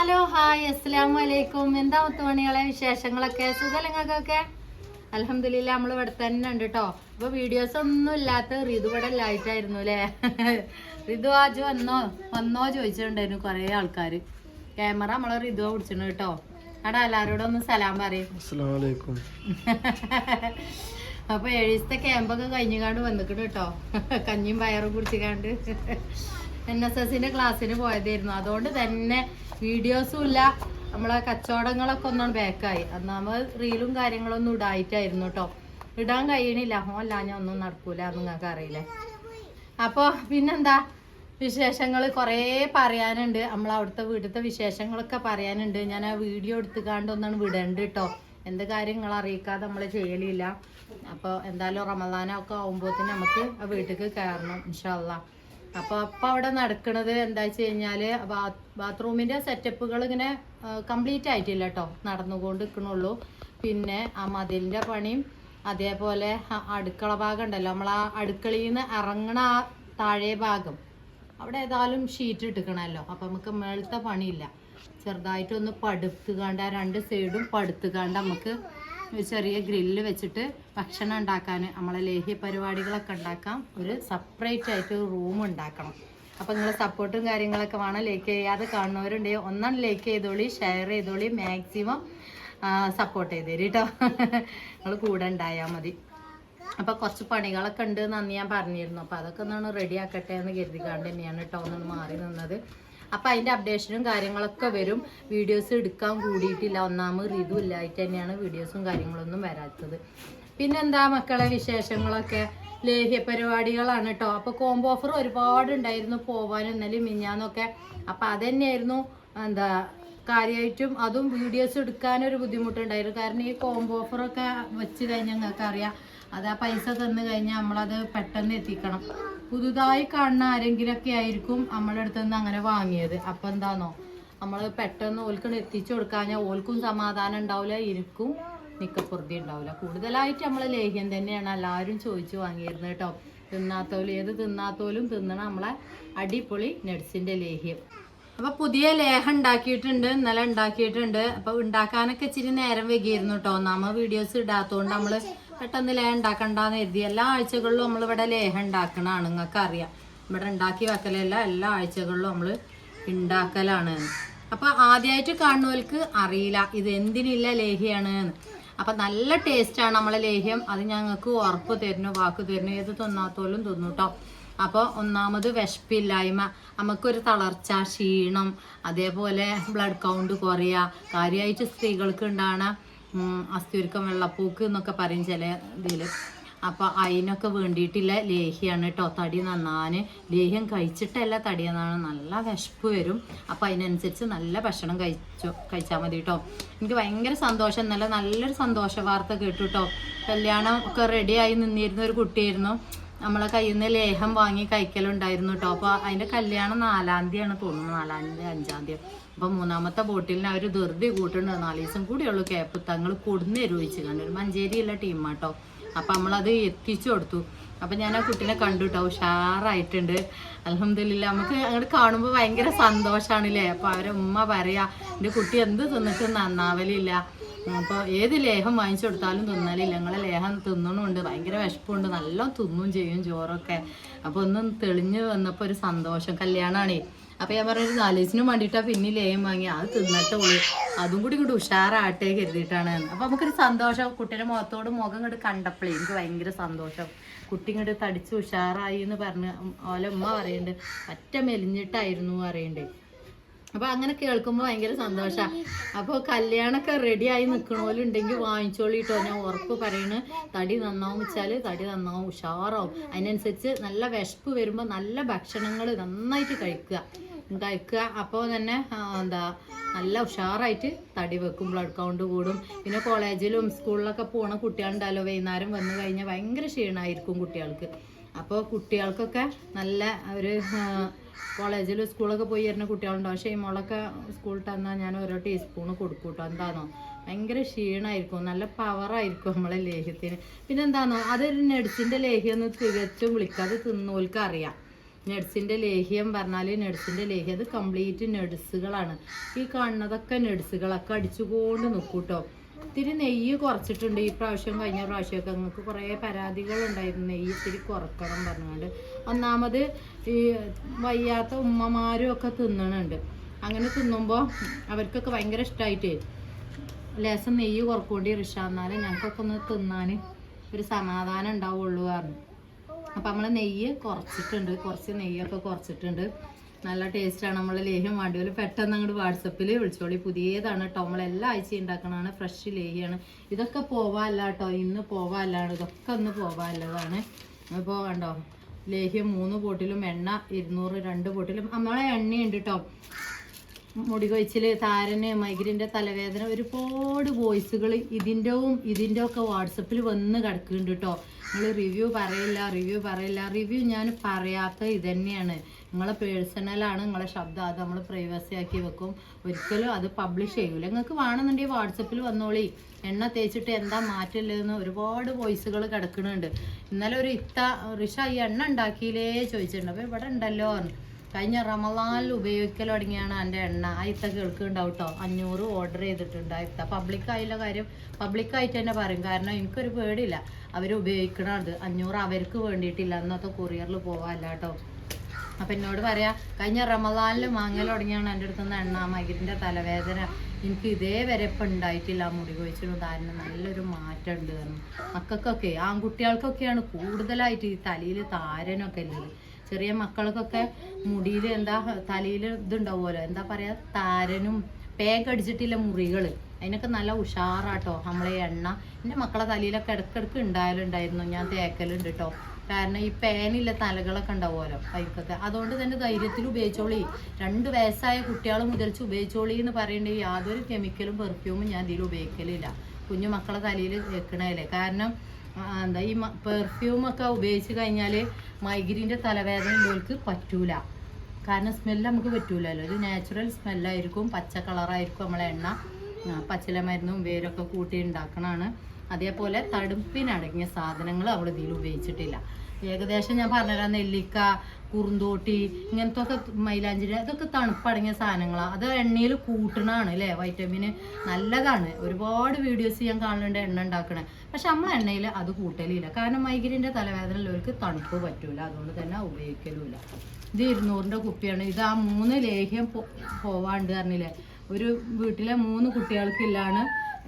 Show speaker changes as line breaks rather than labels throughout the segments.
Hello hi അസ്സലാമു അലൈക്കും. എന്താ മുത്തുമണികളെ വിശേഷങ്ങളൊക്കെ? സുഖലങ്ങൾക്കൊക്കെ അലഹമില്ല നമ്മൾ ഇവിടെ തന്നെ ഉണ്ട് കേട്ടോ അപ്പൊ വീഡിയോസ് ഒന്നും ഇല്ലാത്ത റിതു ഇവിടെ ലൈറ്റായിരുന്നു അല്ലേ റിതു ആജു വന്നോ? വന്നോ ചോദിച്ചിട്ടുണ്ടായിരുന്നു കുറേ ആൾക്കാർ ക്യാമറ നമ്മളെ റിതു പിടിച്ചിട്ടുണ്ട് കേട്ടോ അവിടെ എല്ലാവരോടും ഒന്ന് സലാം പറയും. അപ്പൊ ഏഴ് ദിവസത്തെ ക്യാമ്പൊക്കെ കഴിഞ്ഞുകാണ്ട് വന്നിക്കണു കേട്ടോ കഞ്ഞിയും പയറും കുടിച്ചിക്കാണ്ട് എൻ എസ് എസിന്റെ ക്ലാസ്സിന് പോയതായിരുന്നു. അതുകൊണ്ട് തന്നെ വീഡിയോസും ഇല്ല. നമ്മളെ കച്ചവടങ്ങളൊക്കെ ഒന്നാണ് ബാക്കായി നമ്മൾ റീലും കാര്യങ്ങളൊന്നും ഇടായിട്ടായിരുന്നു കേട്ടോ ഇടാൻ കഴിയണില്ല. അല്ല ഞാൻ ഒന്നും നടക്കൂല നിങ്ങൾക്ക് അറിയില്ലേ. അപ്പോൾ പിന്നെന്താ? വിശേഷങ്ങൾ കുറേ പറയാനുണ്ട്. നമ്മൾ അവിടുത്തെ വീട്ടിലത്തെ വിശേഷങ്ങളൊക്കെ പറയാനുണ്ട്. ഞാൻ ആ വീഡിയോ എടുത്തുകാണ്ട് ഒന്നാണ് വിടണ്ട് കേട്ടോ എന്ത് കാര്യങ്ങൾ അറിയിക്കാതെ നമ്മൾ ചെയ്യലില്ല. അപ്പോൾ എന്തായാലും റമദാനൊക്കെ ആകുമ്പോഴത്തേന് നമുക്ക് ആ വീട്ടിലേക്ക് കയറണം ഇൻഷാല്ല അപ്പോൾ അപ്പം അവിടെ നടക്കുന്നത് എന്താ വെച്ച് കഴിഞ്ഞാൽ ബാത്റൂമിന്റെ സെറ്റപ്പുകൾ ഇങ്ങനെ കംപ്ലീറ്റ് ആയിട്ടില്ല കേട്ടോ നടന്നുകൊണ്ട് നിൽക്കണുള്ളൂ പിന്നെ ആ മതിലിന്റെ പണിയും അതേപോലെ അടുക്കള ഭാഗം ഉണ്ടല്ലോ. നമ്മൾ ആ അടുക്കളയിൽ നിന്ന് ഇറങ്ങണ ആ താഴെ ഭാഗം. അവിടെ ഏതായാലും ഷീറ്റ് ഇട്ടിക്കണമല്ലോ അപ്പം നമുക്ക് മേളത്തെ പണിയില്ല. ചെറുതായിട്ടൊന്ന് പടുത്തുകാണ്ട് ആ രണ്ട് സൈഡും പടുത്തുകാണ്ട് നമുക്ക് ഒരു ചെറിയ ഗ്രില്ല് വെച്ചിട്ട് ഭക്ഷണം ഉണ്ടാക്കാൻ നമ്മളെ ലേഹ്യ പരിപാടികളൊക്കെ ഉണ്ടാക്കാം ഒരു സെപ്പറേറ്റ് ആയിട്ട് ഒരു റൂം ഉണ്ടാക്കണം. അപ്പം നിങ്ങൾ സപ്പോർട്ടും കാര്യങ്ങളൊക്കെ വേണം. ലൈക്ക് ചെയ്യാതെ കാണുന്നവരുണ്ടെങ്കിൽ ഒന്നാണ് ലൈക്ക് ചെയ്തോളി ഷെയർ ചെയ്തോളി മാക്സിമം സപ്പോർട്ട് ചെയ്ത് തരും കേട്ടോ നിങ്ങൾ കൂടെ ഉണ്ടായാൽ മതി. അപ്പോൾ കുറച്ച് പണികളൊക്കെ ഉണ്ട് എന്ന് ഞാൻ പറഞ്ഞിരുന്നു അപ്പോൾ അതൊക്കെ ഒന്നാണ് റെഡി ആക്കട്ടെ എന്ന് കരുതിക്കാണ്ട് തന്നെയാണ് കേട്ടോ ഒന്നാണ് മാറി നിന്നത്. അപ്പോൾ അതിന്റെ അപ്ഡേഷനും കാര്യങ്ങളൊക്കെ വരും. വീഡിയോസ് എടുക്കാൻ കൂടിയിട്ടില്ല. ഒന്നാമത് ഋതു ഇല്ലായിട്ട് തന്നെയാണ് വീഡിയോസും കാര്യങ്ങളൊന്നും വരാത്തത്. പിന്നെന്താ മക്കളെ വിശേഷങ്ങളൊക്കെ? ലേഹ്യ പരിപാടികളാണ് കേട്ടോ അപ്പോൾ കോംബോ ഓഫർ ഒരുപാട് ഉണ്ടായിരുന്നു പോവാനും എന്നാലും മിഞ്ഞാന്നൊക്കെ. അപ്പോൾ അതന്നെയായിരുന്നു എന്താ കാര്യമായിട്ടും അതും വീഡിയോസ് എടുക്കാനൊരു ബുദ്ധിമുട്ടുണ്ടായിരുന്നു. കാരണം ഈ കോംബോ ഓഫറൊക്കെ വെച്ച് കഴിഞ്ഞാൽ നിങ്ങൾക്ക് അറിയാം അത് ആ പൈസ തന്നു കഴിഞ്ഞാൽ നമ്മളത് പെട്ടെന്ന് എത്തിക്കണം. പുതുതായി കാണുന്ന ആരെങ്കിലൊക്കെ ആയിരിക്കും നമ്മളെ അടുത്ത് നിന്ന് അങ്ങനെ വാങ്ങിയത്. അപ്പം എന്താണോ നമ്മൾ പെട്ടെന്ന് ഓൽക്കണ് എത്തിച്ചു കൊടുക്കാഞ്ഞാൽ ഓൽക്കും സമാധാനം ഉണ്ടാവില്ല ഇരിക്കും നിക്കപ്പുറത്തി ഉണ്ടാവില്ല കൂടുതലായിട്ട് നമ്മൾ ലേഹ്യം തന്നെയാണ് എല്ലാവരും ചോദിച്ചു വാങ്ങിയിരുന്നത് കേട്ടോ തിന്നാത്തോലും ഏത് തിന്നാത്തോലും തിന്നണം നമ്മളെ അടിപൊളി നട്സിന്റെ ലേഹ്യം. അപ്പൊ പുതിയ ലേഹം ഉണ്ടാക്കിയിട്ടുണ്ട് ഇന്നലെ ഉണ്ടാക്കിയിട്ടുണ്ട്. അപ്പൊ ഉണ്ടാക്കാനൊക്കെ ഇച്ചിരി നേരം വൈകിയിരുന്നു കേട്ടോ നമ്മ വീഡിയോസ് ഇടാത്തതുകൊണ്ട് നമ്മൾ പെട്ടെന്ന് ലേഹം ഉണ്ടാക്കണ്ടെന്ന് കരുതി. എല്ലാ ആഴ്ചകളിലും നമ്മൾ ഇവിടെ ലേഹം ഉണ്ടാക്കണതാണ് നിങ്ങൾക്ക് അറിയാം ഇവിടെ ഉണ്ടാക്കി വെക്കലല്ല എല്ലാ ആഴ്ചകളിലും നമ്മൾ ഉണ്ടാക്കലാണ്. അപ്പൊ ആദ്യമായിട്ട് കാണുന്നവർക്ക് അറിയില്ല ഇത് എന്തിനില്ല ലേഹ്യാണ് അപ്പൊ നല്ല ടേസ്റ്റാണ് നമ്മളെ ലേഹ്യം. അത് ഞങ്ങൾക്ക് ഉറപ്പ് തരുന്നു വാക്ക് തരുന്നു. ഏത് തിന്നാത്തോലും തിന്നു കേട്ടോ അപ്പോൾ ഒന്നാമത് വിശപ്പില്ലായ്മ. നമുക്കൊരു തളർച്ച ക്ഷീണം അതേപോലെ ബ്ലഡ് കൗണ്ട് കുറയുക. കാര്യമായിട്ട് സ്ത്രീകൾക്ക് ഉണ്ടാകണ അസ്ഥിയുരുക്കം വെള്ളപ്പൂക്ക് എന്നൊക്കെ പറയും ചില ഇതിൽ അപ്പോൾ അതിനൊക്കെ വേണ്ടിയിട്ടില്ല ലേഹ്യാണ് കേട്ടോ തടി നന്നാൻ ലേഹ്യം കഴിച്ചിട്ടല്ല തടി നന്നാണ് നല്ല വിശപ്പ് വരും. അപ്പോൾ അതിനനുസരിച്ച് നല്ല ഭക്ഷണം കഴിച്ചു കഴിച്ചാൽ മതി കേട്ടോ എനിക്ക് ഭയങ്കര സന്തോഷം. നല്ല നല്ലൊരു സന്തോഷ വാർത്ത കേട്ടു കേട്ടോ കല്യാണം ഒക്കെ റെഡിയായി നിന്നിരുന്ന ഒരു കുട്ടിയായിരുന്നു. നമ്മളെ കയ്യിൽ നിന്ന് ലേഹം വാങ്ങി കഴിക്കലുണ്ടായിരുന്നു കേട്ടോ അപ്പോൾ അതിന്റെ കല്യാണം നാലാം തീയതിയാണ് തോന്നുന്നത് നാലാം തീയതി അഞ്ചാം തീയതി. അപ്പോൾ മൂന്നാമത്തെ ബോട്ടിലിന് അവർ ധൃതി കൂട്ടുണ്ട്. നാല് ദിവസം കൂടിയുള്ളൂ ക്യാപ്പ് തങ്ങൾ കൊടുന്ന് എരുവിച്ച് കണ്ടു ഒരു മഞ്ചേരിയുള്ള ടീമാട്ടോ അപ്പം നമ്മളത് എത്തിച്ചു കൊടുത്തു. അപ്പം ഞാൻ ആ കുട്ടീനെ കണ്ടു കേട്ടോ ഉഷാറായിട്ടുണ്ട്. അലഹമില്ല നമുക്ക് അങ്ങോട്ട് കാണുമ്പോൾ ഭയങ്കര സന്തോഷമാണല്ലേ അപ്പോൾ അവരെ ഉമ്മ പറയാ എന്റെ കുട്ടി എന്ത് തിന്നിട്ട് നന്നാവലില്ല. അപ്പോൾ ഏത് ലേഹം വാങ്ങിച്ചു കൊടുത്താലും തിന്നലില്ല. ഞങ്ങളെ ലേഹം തിന്നണമുണ്ട് ഭയങ്കര വിശപ്പുണ്ട്. നല്ല തിന്നും ചെയ്യും ചോറൊക്കെ. അപ്പോൾ ഒന്നും തെളിഞ്ഞു വന്നപ്പോൾ ഒരു സന്തോഷം. കല്യാണമാണേ അപ്പോൾ ഞാൻ പറഞ്ഞൊരു നാലേജിനും വേണ്ടിയിട്ടാണ് പിന്നെ ലേഹം വാങ്ങി. അത് തിന്നിട്ട് പോയി അതും കൂടി ഇങ്ങോട്ട് ഉഷാറാട്ടെ കരുതിയിട്ടാണ്. അപ്പോൾ നമുക്കൊരു സന്തോഷം. കുട്ടിയുടെ മുഖത്തോട് മുഖം ഇങ്ങോട്ട് കണ്ടപ്പോഴേ എനിക്ക് ഭയങ്കര സന്തോഷം. കുട്ടി ഇങ്ങോട്ട് തടിച്ച് ഉഷാറായി എന്ന് പറഞ്ഞ് ഓലമ്മ പറയുന്നുണ്ട് പറ്റ മെലിഞ്ഞിട്ടായിരുന്നു പറയുന്നുണ്ട് അപ്പൊ അങ്ങനെ കേൾക്കുമ്പോൾ ഭയങ്കര സന്തോഷമാണ് അപ്പോൾ കല്യാണമൊക്കെ റെഡി ആയി നിൽക്കണോലുണ്ടെങ്കിൽ വാങ്ങിച്ചോളിട്ടോ ഞാൻ ഉറപ്പ് പറയണ്. തടി നന്നാവും വെച്ചാൽ തടി നന്നാവും ഉഷാറാവും. അതിനനുസരിച്ച് നല്ല വിശപ്പ് വരുമ്പോൾ നല്ല ഭക്ഷണങ്ങൾ നന്നായിട്ട് കഴിക്കുക. കഴിക്കുക. അപ്പോൾ തന്നെ എന്താ നല്ല ഉഷാറായിട്ട് തടി വെക്കും ബ്ലഡ് കൗണ്ട് കൂടും. പിന്നെ കോളേജിലും സ്കൂളിലൊക്കെ പോണ കുട്ടികളുണ്ടല്ലോ വൈകുന്നേരം വന്നു കഴിഞ്ഞാൽ ഭയങ്കര ക്ഷീണമായിരിക്കും കുട്ടികൾക്ക്. അപ്പോൾ കുട്ടികൾക്കൊക്കെ നല്ല ഒരു കോളേജിൽ സ്കൂളൊക്കെ പോയി വരുന്ന കുട്ടികളുണ്ടാവും പക്ഷേ ഈ മുളക്ക സ്കൂളിൽ തന്നാൽ ഞാൻ ഓരോ ടീസ്പൂൺ കൊടുക്കും കേട്ടോ എന്താണോ ഭയങ്കര ക്ഷീണമായിരിക്കും നല്ല പവറായിരിക്കും നമ്മളെ ലേഹ്യത്തിന്. പിന്നെ എന്താണോ അതൊരു നെഡ്സിന്റെ ലേഹ്യം എന്ന് തികച്ചും വിളിക്കുക അത് തിന്നോൽക്ക് അറിയാം നട്സിന്റെ ലേഹ്യം പറഞ്ഞാൽ നട്സിന്റെ ലേഹ്യം. അത് കംപ്ലീറ്റ് നട്സുകളാണ് ഈ കാണുന്നതൊക്കെ നട്സുകളൊക്കെ അടിച്ചുകൊണ്ട് നിൽക്കും കേട്ടോ ഇത്തിരി നെയ്യ് കുറച്ചിട്ടുണ്ട്. ഈ പ്രാവശ്യം കഴിഞ്ഞ പ്രാവശ്യമൊക്കെ നിങ്ങൾക്ക് കുറേ പരാതികൾ ഉണ്ടായിരുന്നു നെയ്യ് ഇത്തിരി കുറക്കണം പറഞ്ഞുകൊണ്ട്. ഒന്നാമത് ഈ വയ്യാത്ത ഉമ്മമാരും ഒക്കെ തിന്നണുണ്ട്. അങ്ങനെ തിന്നുമ്പോൾ അവർക്കൊക്കെ ഭയങ്കര ഇഷ്ടമായിട്ട് ലേശം നെയ്യ് കുറക്കൂണ്ടി റിഷ എന്നാലും ഞങ്ങൾക്കൊക്കെ ഒന്ന് തിന്നാൻ ഒരു സമാധാനം ഉണ്ടാവുള്ളൂ പറഞ്ഞു. അപ്പം നമ്മൾ നെയ്യ് കുറച്ചിട്ടുണ്ട്. കുറച്ച് നെയ്യൊക്കെ കുറച്ചിട്ടുണ്ട്. നല്ല ടേസ്റ്റാണ് നമ്മളെ ലേഹ്യം വേണ്ടിയതിൽ പെട്ടെന്ന് അങ്ങോട്ട് വാട്സപ്പിൽ വിളിച്ചോളി. പുതിയതാണ് കേട്ടോ നമ്മൾ എല്ലാ ആഴ്ചയും ഉണ്ടാക്കണതാണ് ഫ്രഷ് ലേഹിയാണ്. ഇതൊക്കെ പോവാല്ല കേട്ടോ ഇന്ന് പോവാല്ലാണ്. ഇതൊക്കെ ഒന്ന് പോവാല്ലതാണ്. അപ്പോൾ കണ്ടോ? ലേഹ്യം മൂന്ന് ബോട്ടിലും എണ്ണ ഇരുന്നൂറ് രണ്ട് ബോട്ടിലും നമ്മളെ എണ്ണയുണ്ട് കേട്ടോ മുടി കൊഴിച്ചിൽ താരന് മൈഗ്രീന്റെ തലവേദന ഒരുപാട് വോയിസുകൾ ഇതിന്റെവും ഇതിന്റെ ഒക്കെ വാട്സപ്പിൽ വന്ന് കിടക്കുന്നുണ്ട് കേട്ടോ നിങ്ങൾ റിവ്യൂ പറയില്ല റിവ്യൂ പറയില്ല. റിവ്യൂ ഞാൻ പറയാത്ത ഇതന്നെയാണ് തന്നെയാണ്. നിങ്ങളെ പേഴ്സണലാണ് നിങ്ങളെ ശബ്ദം അത് നമ്മൾ പ്രൈവസി ആക്കി വെക്കും. ഒരിക്കലും അത് പബ്ലിഷ് ചെയ്യൂല. നിങ്ങൾക്ക് വേണമെന്നുണ്ടെങ്കിൽ വാട്സപ്പിൽ വന്നോളി. എണ്ണ തേച്ചിട്ട് എന്താ മാറ്റില്ലെന്ന് ഒരുപാട് വോയിസുകൾ കിടക്കുന്നുണ്ട് ഇന്നലെ ഒരു ഇത്ത റിഷ ഈ എണ്ണ ഉണ്ടാക്കിയില്ലേ ചോദിച്ചിട്ടുണ്ട്. അപ്പോൾ ഇവിടെ ഉണ്ടല്ലോ പറഞ്ഞു. കഴിഞ്ഞ റമദാനിൽ ഉപയോഗിക്കൽ തുടങ്ങിയാണ് എന്റെ എണ്ണ. ആ ഇത്ത കേൾക്കുന്നുണ്ടാവും കേട്ടോ അഞ്ഞൂറ് ഓർഡർ ചെയ്തിട്ടുണ്ട് ആയിത്ത പബ്ലിക് ആയില്ല കാര്യം പബ്ലിക് ആയിട്ട് തന്നെ പറയും. കാരണം എനിക്കൊരു പേടിയില്ല. അവർ ഉപയോഗിക്കണത്. അഞ്ഞൂറ് അവർക്ക് വേണ്ടിയിട്ടില്ല. അന്നത്തെ കൊറിയറിൽ പോകാമല്ല കേട്ടോ അപ്പം എന്നോട് പറയാ കഴിഞ്ഞ റമദാനിൽ മാങ്ങൽ തുടങ്ങിയാണ് എന്റെ അടുത്ത് നിന്ന് എണ്ണ മകിരിന്റെ തലവേദന. എനിക്ക് ഇതേവരെ ഇപ്പം ഉണ്ടായിട്ടില്ല മുടി കൊഴിച്ചിലും കാരണം നല്ലൊരു മാറ്റം ഉണ്ട് കാരണം മക്കൾക്കൊക്കെ ആൺകുട്ടികൾക്കൊക്കെയാണ് കൂടുതലായിട്ട് ഈ തലയിൽ താരനൊക്കെ ഉള്ളത്. ചെറിയ മക്കൾക്കൊക്കെ മുടിയിൽ എന്താ തലയിൽ ഇതുണ്ടാവുമല്ലോ. എന്താ പറയാ താരനും പേക്കടിച്ചിട്ടില്ല മുറികൾ അതിനൊക്കെ നല്ല ഉഷാറാട്ടോ. നമ്മളെ എണ്ണ എന്റെ മക്കളെ തലയിലൊക്കെ ഇടയ്ക്കിടയ്ക്ക് ഉണ്ടായാലുണ്ടായിരുന്നു ഞാൻ തേക്കലുണ്ട് കേട്ടോ കാരണം ഈ പേനില്ല തലകളൊക്കെ ഉണ്ടാവുമല്ലോ പൈപ്പൊക്കെ അതുകൊണ്ട് തന്നെ ധൈര്യത്തിൽ ഉപയോഗിച്ചോളി. രണ്ട് വയസ്സായ കുട്ടികൾ മുതൽച്ച് ഉപയോഗിച്ചോളി എന്ന് പറയേണ്ട. യാതൊരു കെമിക്കലും പെർഫ്യൂമും ഞാൻ ഇതിൽ ഉപയോഗിക്കലില്ല. കുഞ്ഞു മക്കളെ തലയിൽ വെക്കണേലേ കാരണം എന്താ ഈ പെർഫ്യൂമൊക്കെ ഉപയോഗിച്ച് കഴിഞ്ഞാൽ മൈഗ്രീന്റെ തലവേദന ഉള്ളവർക്ക് പറ്റൂല. കാരണം സ്മെല്ല് നമുക്ക് പറ്റൂലല്ലോ. ഇത് നാച്ചുറൽ സ്മെല്ലായിരിക്കും പച്ച കളറായിരിക്കും നമ്മളെ എണ്ണ. പച്ചില മരുന്നും വേരൊക്കെ കൂട്ടി ഉണ്ടാക്കണതാണ്. അതേപോലെ തടുപ്പിനടങ്ങിയ സാധനങ്ങൾ അവൾ ഇതിൽ ഉപയോഗിച്ചിട്ടില്ല. ഏകദേശം ഞാൻ പറഞ്ഞുതരാം. നെല്ലിക്ക കുറുന്തോട്ടി ഇങ്ങനത്തെ ഒക്കെ മൈലാഞ്ചിരി അതൊക്കെ തണുപ്പടങ്ങിയ സാധനങ്ങളാണ് അത് എണ്ണയിൽ കൂട്ടണാണ് അല്ലേ? വൈറ്റമിന് നല്ലതാണ്. ഒരുപാട് വീഡിയോസ് ഞാൻ കാണുന്നുണ്ട് എണ്ണ ഉണ്ടാക്കണേ. പക്ഷെ നമ്മൾ എണ്ണയിൽ അത് കൂട്ടലില്ല. കാരണം മൈഗ്രീന്റെ തലവേദന ഉള്ളവർക്ക് തണുപ്പ് പറ്റൂല. അതുകൊണ്ട് തന്നെ ഉപയോഗിക്കലുമില്ല. ഇത് ഇരുന്നൂറിന്റെ കുപ്പിയാണ്. ഇത് ആ മൂന്ന് ലേഹ്യം പോവാണ്ട് പറഞ്ഞില്ലേ? ഒരു വീട്ടിലെ മൂന്ന് കുട്ടികൾക്കില്ലാണ്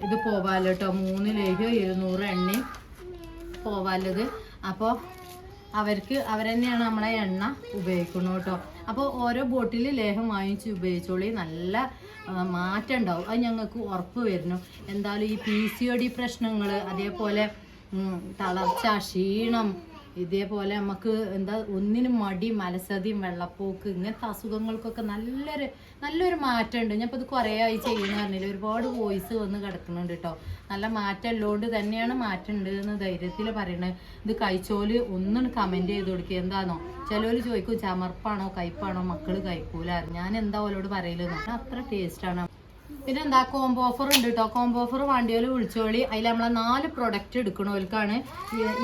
ഇത് പോവാല്ലോ കേട്ടോ. മൂന്ന് ലേഹ്യം ഇരുന്നൂറ് എണ്ണയും പോവാല്ലത് അപ്പോൾ അവർക്ക് അവർ അവരെന്നെയാണ് നമ്മളെ എണ്ണ ഉപയോഗിക്കുന്നത് കേട്ടോ. അപ്പോൾ ഓരോ ബോട്ടിൽ ലേഹം വാങ്ങിച്ച് ഉപയോഗിച്ചോളി. നല്ല മാറ്റം ഉണ്ടാവും അത് ഞങ്ങൾക്ക് ഉറപ്പ് വരുന്നു. എന്തായാലും ഈ പി സി ഒ ഡി പ്രശ്നങ്ങൾ അതേപോലെ തളർച്ച ക്ഷീണം ഇതേപോലെ നമുക്ക് എന്താ ഒന്നിനും മടി മലസതിയും വെള്ളപ്പോക്ക് ഇങ്ങനത്തെ അസുഖങ്ങൾക്കൊക്കെ നല്ലൊരു നല്ലൊരു മാറ്റമുണ്ട്. ഞാൻ ഇപ്പോൾ ഇത് കുറേ ആയി ചെയ്യുന്ന പറഞ്ഞില്ല? ഒരുപാട് വോയിസ് വന്ന് കിടക്കുന്നുണ്ട് കേട്ടോ നല്ല മാറ്റം ഉള്ളതുകൊണ്ട് തന്നെയാണ് മാറ്റം ഉണ്ട് എന്ന് ധൈര്യത്തിൽ പറയണത് ഇത് കഴിച്ചോൽ ഒന്നും കമന്റ് ചെയ്ത് കൊടുക്കുക എന്താണോ ചിലവർ ചോദിക്കും ചമർപ്പാണോ കയ്പാണോ? മക്കൾ കഴിക്കൂല? ഞാൻ എന്താ ഓലോട് പറയലെന്ന് അത്ര ടേസ്റ്റാണ് എന്താ കോംബോ ഓഫർ ഉണ്ട് കേട്ടോ കോംബോ ഓഫർ വണ്ടിയോൽ വിളിച്ചോളി. അതിൽ നമ്മളെ നാല് പ്രൊഡക്റ്റ് എടുക്കണവർക്കാണ്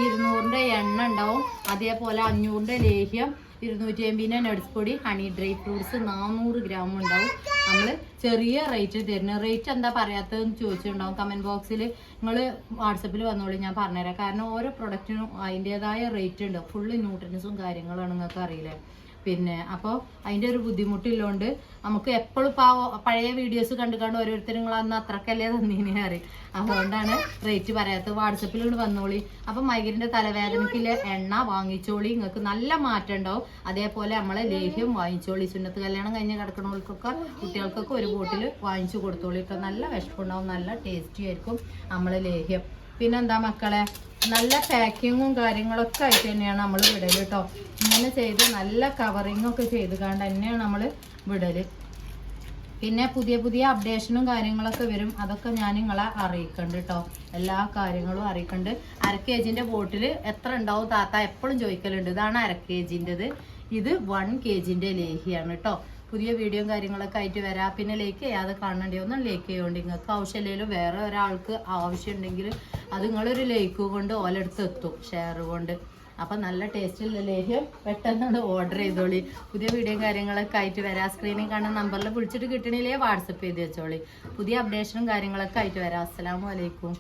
ഇരുന്നൂറിന്റെ എണ്ണ ഉണ്ടാവും. അതേപോലെ അഞ്ഞൂറിന്റെ ലേഹ്യം ഇരുന്നൂറ്റി അമ്പതിന്റെ നട്സ് പൊടി ഹണി ഡ്രൈ ഫ്രൂട്ട്സ് നാനൂറ് ഗ്രാം ഉണ്ടാവും. നമ്മൾ ചെറിയ റേറ്റ് തരുന്ന. റേറ്റ് എന്താ പറയാത്തതെന്ന് ചോദിച്ചിട്ടുണ്ടാവും കമന്റ് ബോക്സിൽ നിങ്ങൾ വാട്സപ്പിൽ വന്നോളൂ ഞാൻ പറഞ്ഞുതരാം. കാരണം ഓരോ പ്രൊഡക്റ്റിനും അതിന്റേതായ റേറ്റ് ഉണ്ട്. ഫുള്ള് ന്യൂട്രൻസും കാര്യങ്ങളാണ് നിങ്ങൾക്ക് അറിയില്ലേ പിന്നെ അപ്പോൾ അതിന്റെ ഒരു ബുദ്ധിമുട്ടില്ലോണ്ട് നമുക്ക് എപ്പോഴും ഇപ്പോൾ പഴയ വീഡിയോസ് കണ്ടു കണ്ട് ഓരോരുത്തരും നിങ്ങൾ അന്ന് അത്രക്കല്ലേ തന്നീനെ അറിയും അതുകൊണ്ടാണ് റേറ്റ് പറയാത്തത്. വാട്സപ്പിൽ കൊണ്ട് വന്നോളി. അപ്പം മൈഗ്രന്റെ തലവേദനയ്ക്കുള്ള എണ്ണ വാങ്ങിച്ചോളി. നിങ്ങൾക്ക് നല്ല മാറ്റം ഉണ്ടാവും. അതേപോലെ നമ്മളെ ലേഹ്യം വാങ്ങിച്ചോളി. സുന്നത്ത് കല്യാണം കഴിഞ്ഞ് കിടക്കണവർക്കൊക്കെ കുട്ടികൾക്കൊക്കെ ഒരു ബോട്ടിൽ വാങ്ങിച്ചു കൊടുത്തോളി. ഇപ്പം നല്ല വിഷമുണ്ടാവും നല്ല ടേസ്റ്റി ആയിരിക്കും നമ്മളെ ലേഹ്യം. പിന്നെന്താ മക്കളെ? നല്ല പാക്കിങ്ങും കാര്യങ്ങളൊക്കെ ആയിട്ട് തന്നെയാണ് നമ്മൾ വിടൽ കേട്ടോ ഇങ്ങനെ ചെയ്ത് നല്ല കവറിങ്ങും ഒക്കെ ചെയ്ത് കണ്ട് തന്നെയാണ് നമ്മൾ വിടൽ പിന്നെ പുതിയ പുതിയ അപ്ഡേഷനും കാര്യങ്ങളൊക്കെ വരും. അതൊക്കെ ഞാൻ നിങ്ങളെ അറിയിക്കണ്ട് കേട്ടോ എല്ലാ കാര്യങ്ങളും അറിയിക്കണ്ട്. അര കെ ജിന്റെ ബോട്ടിൽ എത്ര ഉണ്ടാവും താത്ത? എപ്പോഴും ചോദിക്കലുണ്ട്. ഇതാണ് അര കെ ജിന്റെത് ഇത് വൺ കെ ജിന്റെ ലേഹിയാണ് കേട്ടോ പുതിയ വീഡിയോയും കാര്യങ്ങളൊക്കെ ആയിട്ട് വരാം. പിന്നെ ലേക്ക് ചെയ്യാതെ കാണണ്ടേ ഒന്നും ലേക്ക് ചെയ്യുകൊണ്ട് നിങ്ങൾക്ക് ആവശ്യമില്ലെങ്കിലും വേറെ ഒരാൾക്ക് ആവശ്യം ഉണ്ടെങ്കിൽ അത് നിങ്ങളൊരു ലേക്ക് കൊണ്ട് ഓലെടുത്ത് എത്തും ഷെയർ കൊണ്ട്. അപ്പം നല്ല ടേസ്റ്റുള്ള ലേഹ്യം പെട്ടെന്ന് ഓർഡർ ചെയ്തോളി. പുതിയ വീഡിയോയും കാര്യങ്ങളൊക്കെ ആയിട്ട് വരാം. സ്ക്രീനിൽ കാണുന്ന നമ്പറിൽ വിളിച്ചിട്ട് കിട്ടണില്ലേ വാട്സപ്പ് ചെയ്ത് വെച്ചോളി. പുതിയ അപ്ഡേഷനും കാര്യങ്ങളൊക്കെ ആയിട്ട് വരാം. അസ്സാം അലൈക്കും.